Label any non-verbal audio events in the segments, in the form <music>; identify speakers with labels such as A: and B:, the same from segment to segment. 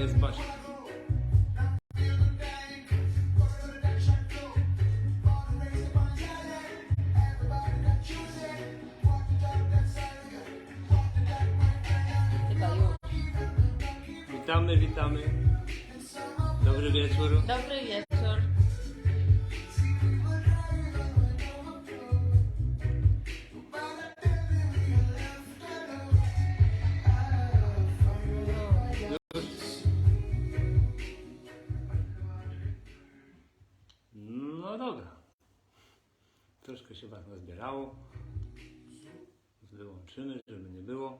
A: jest Basia. Witamy, witamy. Dobry wieczór.
B: Dobry wieczór.
A: Dobra. Troszkę się was nazbierało. Wyłączymy, żeby nie było.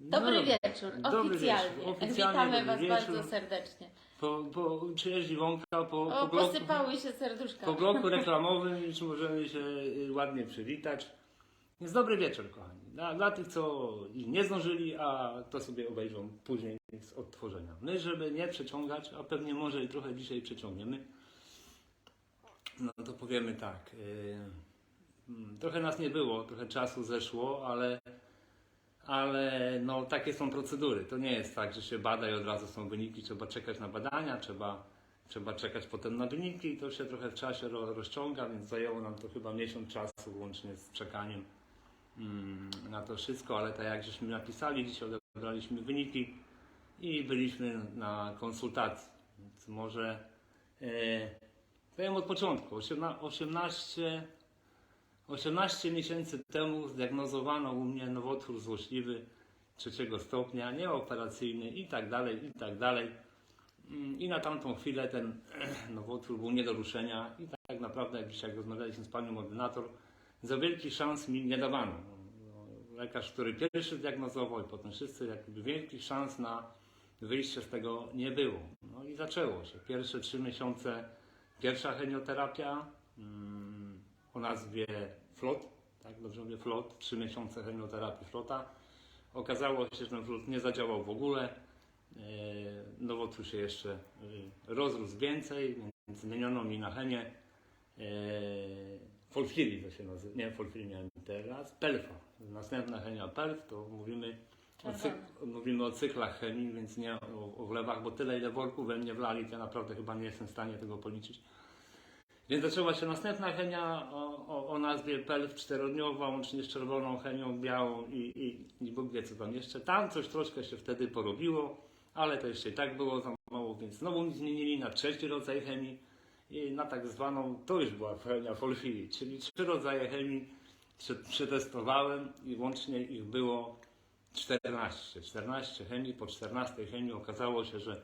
A: No
B: Dobry wieczór.
A: Dobry
B: Oficjalnie.
A: wieczór. Oficjalnie
B: Witamy Was
A: wieczór.
B: bardzo serdecznie.
A: Po, po, przyjeździ Wąka po,
B: O,
A: po, bloku,
B: posypały się serduszka.
A: po bloku reklamowym już możemy się y, ładnie przywitać. Jest dobry wieczór, kochani. Dla, dla tych, co nie zdążyli, a to sobie obejrzą później z odtworzenia. My, żeby nie przeciągać, a pewnie może i trochę dzisiaj przeciągniemy, no to powiemy tak. y, mm, trochę nas nie było, trochę czasu zeszło, ale, ale no, takie są procedury. To nie jest tak, że się bada i od razu są wyniki. Trzeba czekać na badania, trzeba, trzeba czekać potem na wyniki. To się trochę w czasie ro, rozciąga, więc zajęło nam to chyba miesiąc czasu łącznie z czekaniem na to wszystko, ale tak jak żeśmy napisali, dzisiaj odebraliśmy wyniki i byliśmy na konsultacji. Więc może e, powiem od początku. Osiemna- 18, 18 miesięcy temu zdiagnozowano u mnie nowotwór złośliwy trzeciego stopnia, nieoperacyjny i tak dalej, i tak dalej. Mm, I na tamtą chwilę ten <clears throat> nowotwór był nie do ruszenia i tak naprawdę, jak dzisiaj rozmawialiśmy z panią ordynator, za wielkich szans mi nie dawano. Lekarz, który pierwszy zdiagnozował i potem wszyscy, jakby wielkich szans na wyjście z tego nie było. No i zaczęło się. Pierwsze trzy miesiące, pierwsza chemioterapia mm, o nazwie FLOT, tak dobrze mówię, FLOT, trzy miesiące chemioterapii FLOTA. Okazało się, że ten FLOT nie zadziałał w ogóle. E, Nowotwór się jeszcze e, rozrósł więcej, więc zmieniono mi na chemię e, Folfiri to się nazywa, nie Folfiri miałem teraz, Pelfa. Następna chemia Pelf to mówimy o, cyk, mówimy o cyklach chemii, więc nie o, o wlewach, bo tyle ile worków we mnie wlali, to ja naprawdę chyba nie jestem w stanie tego policzyć. Więc zaczęła się następna chemia o, o, o nazwie PELF czterodniowa, łącznie z czerwoną chemią, białą i, i, i Bóg wie co tam jeszcze. Tam coś troszkę się wtedy porobiło, ale to jeszcze i tak było za mało, więc znowu mi zmienili na trzeci rodzaj chemii i na tak zwaną, to już była chemia Folfiri, czyli trzy rodzaje chemii prze- przetestowałem i łącznie ich było 14. 14 chemii, po 14 chemii okazało się, że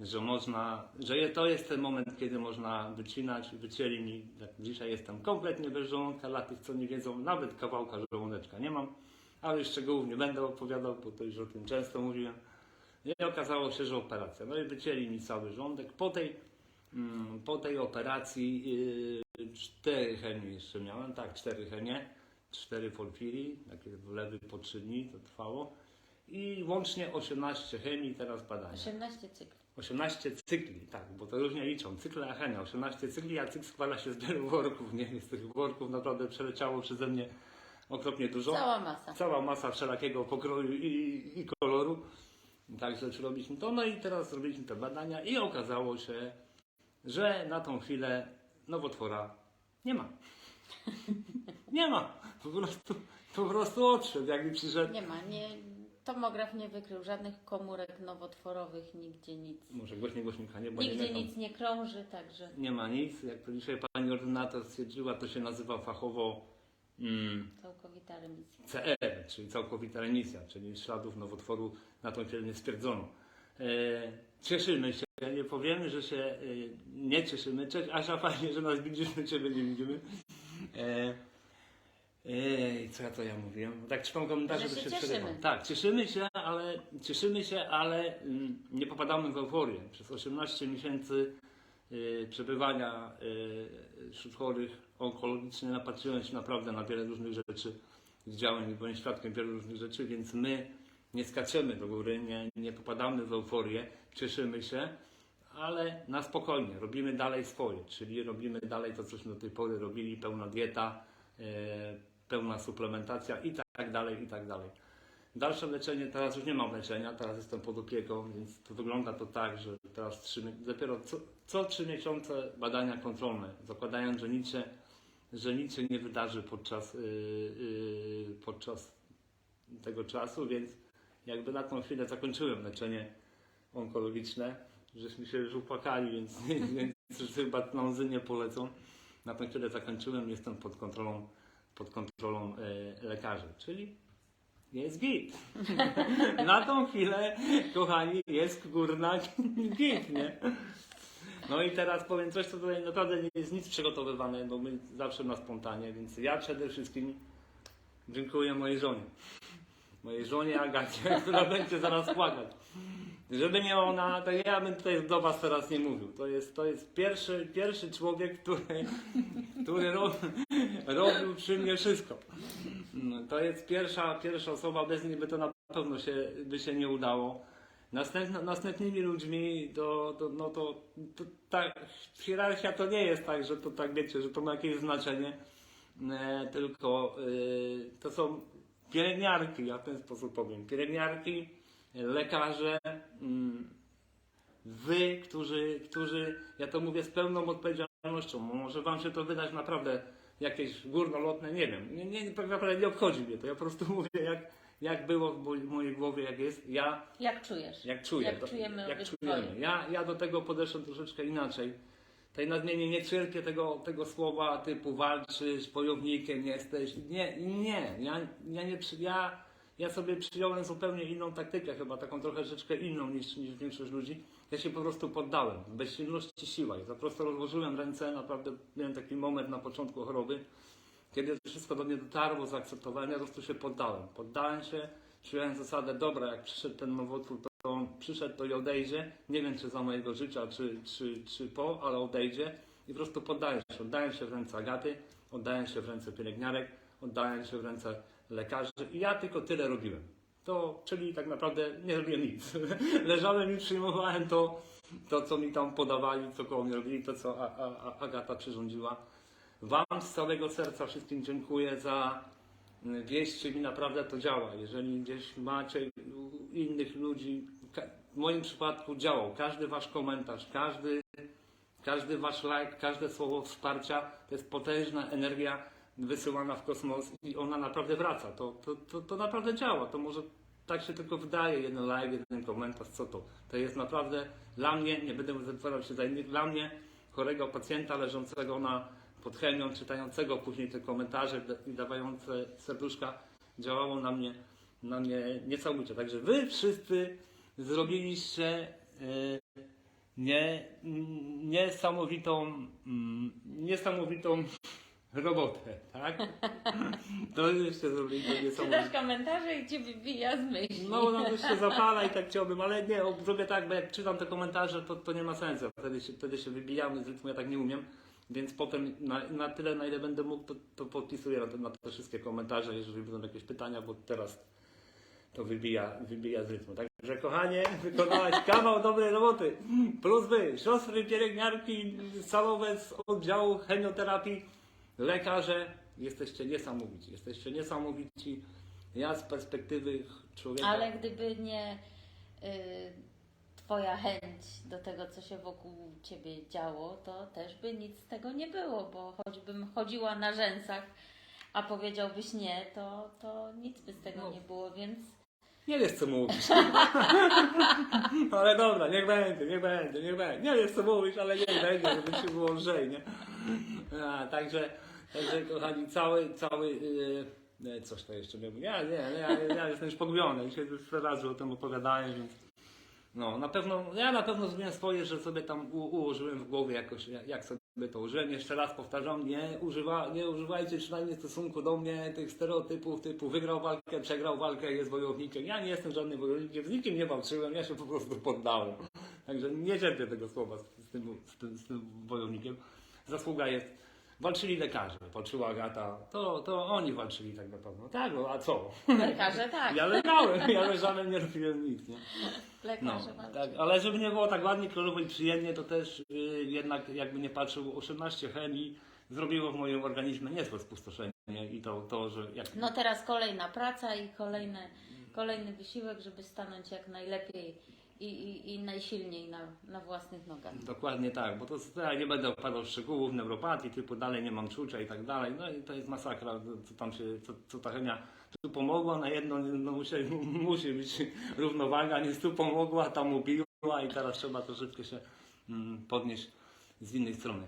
A: że można, że to jest ten moment, kiedy można wycinać, wycięli mi, dzisiaj jestem kompletnie bez żołądka, dla tych, co nie wiedzą, nawet kawałka żołądeczka nie mam, ale szczegółów nie będę opowiadał, bo to już o tym często mówiłem. I okazało się, że operacja. No i wycięli mi cały żołądek. Po tej, po tej operacji yy, cztery chemie jeszcze miałem, tak, cztery chemie, cztery folfiri, takie wlewy po trzy dni to trwało. I łącznie 18 chemii, teraz badania.
B: 18 cykli.
A: 18 cykli, tak, bo to różnie liczą. Cykle Achenia, 18 cykli, a cykl składa się z wielu worków, nie? Z tych worków naprawdę przeleciało przeze mnie okropnie dużo.
B: Cała masa.
A: Cała masa wszelakiego pokroju i, i koloru. Także robiliśmy to. No i teraz zrobiliśmy te badania i okazało się, że na tą chwilę nowotwora nie ma. Nie ma. Po prostu, po prostu odszedł, jakby przyszedł.
B: Nie ma, nie, tomograf nie wykrył żadnych komórek nowotworowych, nigdzie nic.
A: Może głośniej głośnika, nie? Bo nie
B: Nigdzie
A: wiem.
B: nic nie krąży, także
A: Nie ma nic. Jak to dzisiaj pani ordynator stwierdziła, to się nazywa fachowo mm,
B: całkowita remisja.
A: CR, czyli całkowita remisja, czyli śladów nowotworu na tą chwilę nie stwierdzono. E, cieszymy się, nie powiemy, że się e, nie cieszymy. Cześć Asia, fajnie, że nas widzisz, my Ciebie nie widzimy. E, Ej, co ja to ja mówiłem? Tak czytam komentarze,
B: Że
A: to
B: się
A: się przerywam. Tak, cieszymy się, ale cieszymy się, ale mm, nie popadamy w euforię. Przez 18 miesięcy y, przebywania y, wśród chorych onkologicznie napatrzyłem się naprawdę na wiele różnych rzeczy. Widziałem i byłem świadkiem wielu różnych rzeczy, więc my nie skaczemy do góry, nie, nie popadamy w euforię, cieszymy się, ale na spokojnie, robimy dalej swoje, czyli robimy dalej to, cośmy do tej pory robili, pełna dieta, e, pełna suplementacja i tak dalej, i tak dalej. Dalsze leczenie, teraz już nie mam leczenia, teraz jestem pod opieką, więc to wygląda to tak, że teraz trzy, dopiero co, trzy miesiące badania kontrolne, zakładając, że nic się, że nic się nie wydarzy podczas, yy, yy, podczas tego czasu, więc jakby na tą chwilę zakończyłem leczenie onkologiczne, żeśmy się już upłakali, więc, więc chyba plązy nie polecą. Na tą chwilę zakończyłem, jestem pod kontrolą, pod kontrolą e, lekarzy, czyli jest git. <laughs> Na tą chwilę, kochani, jest górna <laughs> git, nie? No i teraz powiem coś, co tutaj naprawdę nie jest nic przygotowywane, bo my zawsze na spontanie, więc ja przede wszystkim dziękuję mojej żonie. Mojej żonie Agacie, <laughs> która będzie zaraz płakać. Żeby nie ona, to ja bym tutaj do was teraz nie mówił. To jest, to jest pierwszy, pierwszy człowiek, który, który ro, robił przy mnie wszystko. No, To jest pierwsza, pierwsza osoba, bez niej by to na pewno się, by się nie udało. Następno, następnymi ludźmi to, to, no to, to ta hierarchia to nie jest tak, że to tak wiecie, że to ma jakieś znaczenie, e, tylko e, to są pielęgniarki, ja w ten sposób powiem. Pielęgniarki, lekarze, mm, wy, którzy, którzy, ja to mówię z pełną odpowiedzialnością, może wam się to wydać naprawdę jakieś górnolotne, nie wiem, nie, nie, tak naprawdę nie obchodzi mnie to, ja po prostu <laughs> mówię jak, jak było w moj- mojej głowie, jak jest, ja
B: Jak czujesz?
A: jak czuję.
B: Jak
A: to-
B: czujemy
A: jak czujemy. Ja, ja do tego podeszłem troszeczkę inaczej. Tej nadmienie nie cierpię tego, tego słowa typu walczysz, bojownikiem jesteś. Nie, nie. Ja, ja, nie ja, ja sobie przyjąłem zupełnie inną taktykę, chyba taką trochę troszeczkę inną niż, niż większość ludzi. Ja się po prostu poddałem. W bezsilności siła. I po prostu rozłożyłem ręce. Naprawdę miałem taki moment na początku choroby, kiedy wszystko do mnie dotarło, zaakceptowałem, ja po prostu się poddałem. Poddałem się, przyjąłem zasadę, dobra, jak przyszedł ten nowotwór, on przyszedł, to i odejdzie. Nie wiem, czy za mojego życia, czy, czy, czy po, ale odejdzie. I po prostu poddaję się. Oddałem się w ręce Agaty, oddałem się w ręce pielęgniarek, oddałem się w ręce lekarzy. I ja tylko tyle robiłem. To, czyli tak naprawdę nie robiłem nic. <laughs> Leżałem i przyjmowałem to, to, co mi tam podawali, co koło mnie robili, to, co A- A- Agata przyrządziła. Wam z całego serca wszystkim dziękuję za y, wieść, mi naprawdę to działa. Jeżeli gdzieś macie innych ludzi, w moim przypadku działał. Każdy wasz komentarz, każdy, każdy wasz like, każde słowo wsparcia to jest potężna energia wysyłana w kosmos i ona naprawdę wraca. To, to, to, to naprawdę działa. To może tak się tylko wydaje, jeden like, jeden komentarz, co to? To jest naprawdę dla mnie, nie będę wypowiadał się za innych, dla mnie, chorego pacjenta leżącego na pod chemią, czytającego później te komentarze i dawające serduszka, działało na mnie, na mnie niesamowicie. Także wy wszyscy zrobiliście e, nie, niesamowitą, mm, niesamowitą <laughs> robotę, tak? <laughs> To żeście zrobili to niesamowite.
B: Czytasz komentarze i cię wybija z myśli.
A: No, no już się <laughs> zapala i tak chciałbym, ale nie, zrobię tak, bo jak czytam te komentarze, to, to nie ma sensu. Wtedy się, wtedy się wybijamy z rytmu, ja tak nie umiem. Więc potem na, na tyle, na ile będę mógł, to, to podpisuję na te, na te wszystkie komentarze, jeżeli będą jakieś pytania, bo teraz to wybija, wybija z rytmu. Także kochanie, wykonałaś kawał dobrej roboty. Plus wy, siostry pielęgniarki, salowe z oddziału chemioterapii, lekarze, jesteście niesamowici. Jesteście niesamowici. Ja z perspektywy człowieka...
B: Ale gdyby nie y, Twoja chęć do tego, co się wokół Ciebie działo, to też by nic z tego nie było, bo choćbym chodziła na rzęsach, a powiedziałbyś nie, to, to nic by z tego
A: No.
B: nie było, więc
A: Nie wiesz co mówisz. <laughs> ale dobra, niech będzie, niech będzie, niech będzie. Nie wiesz co mówisz, ale niech będzie, żeby się było lżej, nie? A, także, także kochani, cały, cały, yy, coś to jeszcze miał. Ja, nie, nie, ja, ja jestem już pogubiony, dzisiaj już razy o tym opowiadałem, więc no, na pewno, ja na pewno zrobiłem swoje, że sobie tam u, ułożyłem w głowie jakoś, jak, jak sobie to użyłem. Jeszcze raz powtarzam, nie, używa, nie używajcie przynajmniej w stosunku do mnie tych stereotypów typu wygrał walkę, przegrał walkę, jest wojownikiem. Ja nie jestem żadnym wojownikiem, z nikim nie walczyłem, ja się po prostu poddałem. Także nie cierpię tego słowa z, tym, z, tym, z tym wojownikiem. Zasługa jest walczyli lekarze, walczyła Agata, to, to oni walczyli tak naprawdę. Tak, no a co?
B: Lekarze tak.
A: Ja leżałem, ja leżałem, nie robiłem nic, nie? No,
B: Lekarze walczą.
A: tak, ale żeby nie było tak ładnie, kolorowo i przyjemnie, to też y, jednak jakby nie patrzył, 18 chemii zrobiło w moim organizmie niezłe spustoszenie i to, to że jak
B: No teraz kolejna praca i kolejny, kolejny wysiłek, żeby stanąć jak najlepiej i, i, najsilniej na, na własnych nogach.
A: Dokładnie tak, bo to ja nie będę opadał szczegółów neuropatii, typu dalej nie mam czucia i tak dalej. No i to jest masakra, co tam się, co, co ta chemia tu pomogła, na jedno no, musi, musi być równowaga, nie tu pomogła, tam ubiła i teraz trzeba troszeczkę się mm, podnieść z innej strony.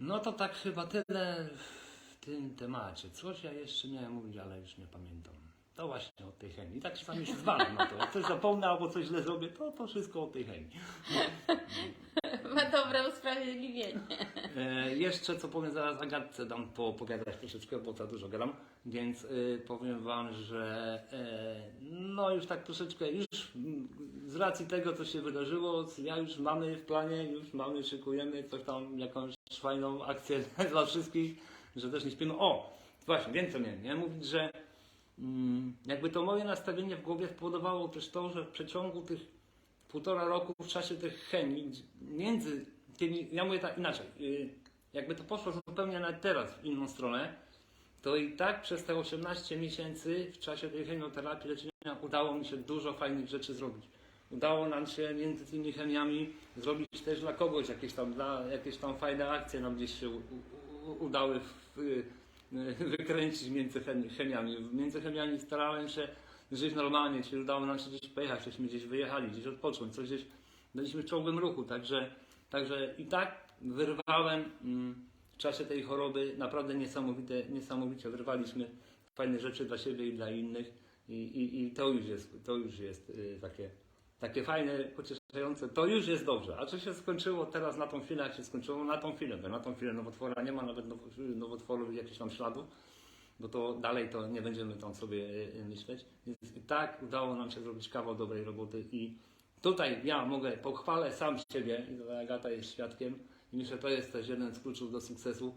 A: No to tak chyba tyle w tym temacie. Coś ja jeszcze miałem mówić, ale już nie pamiętam. To właśnie od tej chemii. Tak czasami się zwalam na to. Jak coś zapomnę albo coś źle zrobię, to to wszystko od tej chemii. <laughs>
B: Ma dobre usprawiedliwienie.
A: E, jeszcze co powiem zaraz Agatce dam poopowiadać troszeczkę, bo za dużo gadam, więc e, powiem Wam, że e, no już tak troszeczkę, już z racji tego co się wydarzyło, ja już mamy w planie, już mamy, szykujemy coś tam, jakąś fajną akcję <laughs> dla wszystkich, że też nie śpimy. O, właśnie, więcej miałem, nie? Mówić, że jakby to moje nastawienie w głowie spowodowało też to, że w przeciągu tych półtora roku w czasie tych chemii, między tymi, ja mówię tak inaczej, yy, jakby to poszło zupełnie nawet teraz w inną stronę, to i tak przez te 18 miesięcy w czasie tej chemioterapii leczenia udało mi się dużo fajnych rzeczy zrobić. Udało nam się między tymi chemiami zrobić też dla kogoś jakieś tam, dla, jakieś tam fajne akcje nam gdzieś się u, u, udały w, y, y, <laughs> wykręcić między chemi- chemiami. Między chemiami starałem się żyć normalnie, czyli udało nam się gdzieś pojechać, żeśmy gdzieś wyjechali, gdzieś odpocząć, coś gdzieś byliśmy czołgiem ruchu, także, także i tak wyrwałem mm, w czasie tej choroby naprawdę niesamowite, niesamowicie wyrwaliśmy fajne rzeczy dla siebie i dla innych i, i, i to już jest, to już jest y, takie, takie fajne, pocieszające, to już jest dobrze. A co się skończyło teraz na tą chwilę, jak się skończyło? Na tą chwilę, bo na tą chwilę nowotwora nie ma nawet now- nowotworów jakichś tam śladów bo to dalej to nie będziemy tam sobie y, myśleć. Więc i tak udało nam się zrobić kawał dobrej roboty i tutaj ja mogę, pochwalę sam siebie i Agata jest świadkiem i myślę, że to jest też jeden z kluczów do sukcesu.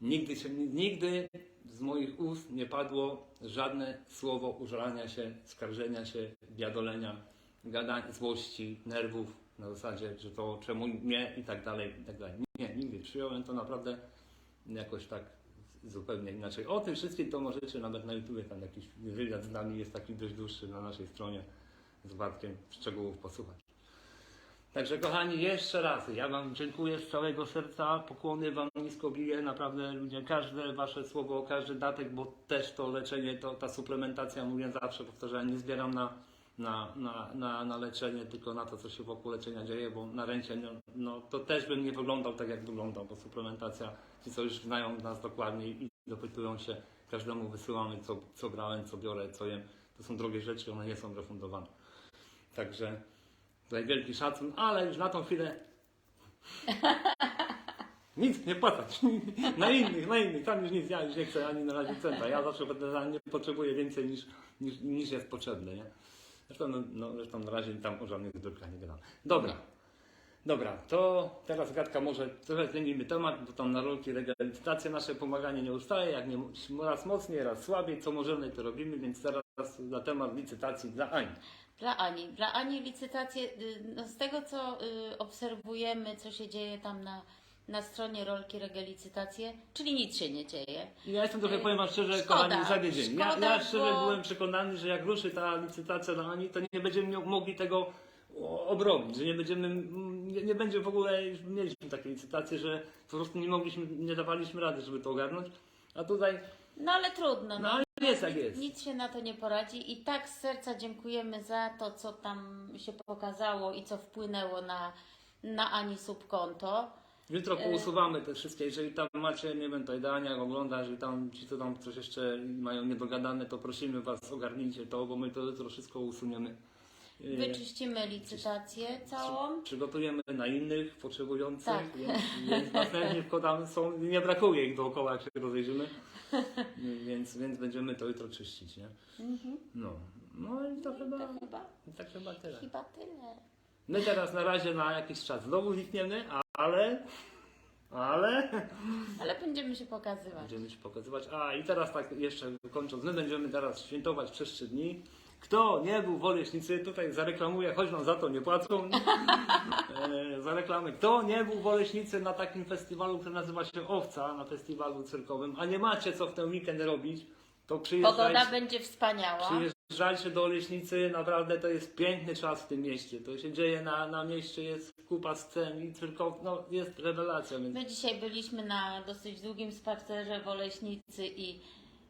A: Nigdy, się, nigdy z moich ust nie padło żadne słowo użalania się, skarżenia się, biadolenia, gadania, złości, nerwów na zasadzie, że to czemu nie i tak dalej, i tak dalej. Nie, nigdy. Przyjąłem to naprawdę jakoś tak zupełnie inaczej. O tym wszystkim to możecie nawet na YouTube, tam jakiś wywiad z nami jest taki dość dłuższy na naszej stronie z Bartkiem szczegółów posłuchać. Także kochani, jeszcze raz ja Wam dziękuję z całego serca, pokłony Wam nisko biję, naprawdę ludzie, każde Wasze słowo, każdy datek, bo też to leczenie, to ta suplementacja, mówię zawsze, powtarzam, nie zbieram na, na, na, na, na leczenie, tylko na to, co się wokół leczenia dzieje, bo na ręcie, no, no to też bym nie wyglądał tak, jak wyglądał, bo suplementacja, ci co już znają nas dokładnie i dopytują się, każdemu wysyłamy, co, co brałem, co biorę, co jem, to są drogie rzeczy, one nie są refundowane. Także Tutaj wielki szacun, ale już na tą chwilę <laughs> nic nie płacać. <laughs> Na innych, na innych, tam już nic, ja już nie chcę ani na razie centa. Ja zawsze będę nie potrzebuję więcej niż, niż, niż jest potrzebne, nie? Zresztą, no, no, zresztą na razie tam o żadnych zwykłych nie gadam. Dobra. Dobra, to teraz gadka może trochę zmienimy temat, bo tam na rolki legalizacje nasze pomaganie nie ustaje, jak nie raz mocniej, raz słabiej, co możemy to robimy, więc teraz na temat licytacji dla Ani.
B: Dla Ani. Dla Ani licytacje, y, no z tego co y, obserwujemy, co się dzieje tam na, na stronie rolki Rege Licytacje, czyli nic się nie dzieje.
A: Ja jestem trochę, powiem wam szczerze,
B: Szkoda,
A: kochani, zawiedzień. Ja,
B: szkoda,
A: ja szczerze
B: bo-
A: byłem przekonany, że jak ruszy ta licytacja na Ani, to nie będziemy mogli tego o- obrobić, że nie będziemy, nie, nie będzie w ogóle, już mieliśmy takie licytacje, że po prostu nie mogliśmy, nie dawaliśmy rady, żeby to ogarnąć. A tutaj,
B: No ale trudno.
A: no ale jest jak jest.
B: Nic się na to nie poradzi i tak z serca dziękujemy za to, co tam się pokazało i co wpłynęło na, na Ani subkonto.
A: Jutro pousuwamy te wszystkie, jeżeli tam macie, nie wiem, tutaj Dania ogląda, jeżeli tam ci, co tam coś jeszcze mają niedogadane, to prosimy was, ogarnijcie to, bo my to jutro wszystko usuniemy. Yy,
B: Wyczyścimy licytację całą.
A: Przygotujemy na innych potrzebujących,
B: Tak.
A: więc, więc następnie tam są, nie brakuje ich dookoła, jak się rozejrzymy, <laughs> więc, więc będziemy to jutro czyścić, nie?
B: Mhm.
A: No, no i to chyba,
B: To chyba,
A: tak chyba tyle.
B: chyba tyle.
A: My teraz na razie na jakiś czas znowu znikniemy, ale, Ale
B: Ale będziemy się pokazywać.
A: będziemy się pokazywać. A i teraz tak jeszcze kończąc, my będziemy teraz świętować przez trzy dni. Kto nie był w Oleśnicy, tutaj zareklamuję, choć nam za to nie płacą. <laughs> E, za reklamę. Kto nie był w Oleśnicy na takim festiwalu, który nazywa się Owca, na festiwalu cyrkowym, a nie macie co w ten weekend robić, to
B: Pogoda
A: przyjeżdżajcie,
B: będzie wspaniała.
A: Przyjeżdżajcie do Oleśnicy. Naprawdę to jest piękny czas w tym mieście. To się dzieje na, na mieście, jest kupa scen i cyrkow, no jest rewelacja. Więc...
B: My dzisiaj byliśmy na dosyć długim spacerze w Oleśnicy i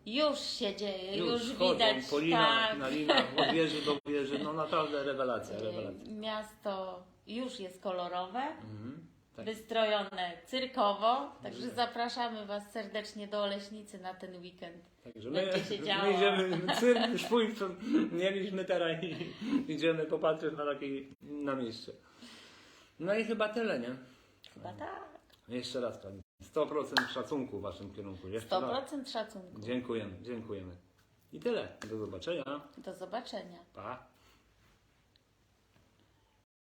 B: już się dzieje, już,
A: chodzą
B: widać
A: po linach,
B: tak.
A: na linach, od wieży do wieży, no naprawdę rewelacja, <laughs> rewelacja.
B: Miasto już jest kolorowe,
A: Mhm. Tak.
B: wystrojone cyrkowo, także zapraszamy Was serdecznie do Oleśnicy na ten weekend.
A: Także my,
B: Będzie się działo.
A: my idziemy, <laughs> cyrk swój co mieliśmy teraz i idziemy popatrzeć na takie na mieście. No i chyba tyle, nie?
B: Chyba tak.
A: Jeszcze raz Pani. 100% szacunku w Waszym kierunku. Jeszcze raz.
B: 100% szacunku.
A: Dziękujemy, dziękujemy. I tyle. Do zobaczenia.
B: Do zobaczenia.
A: Pa.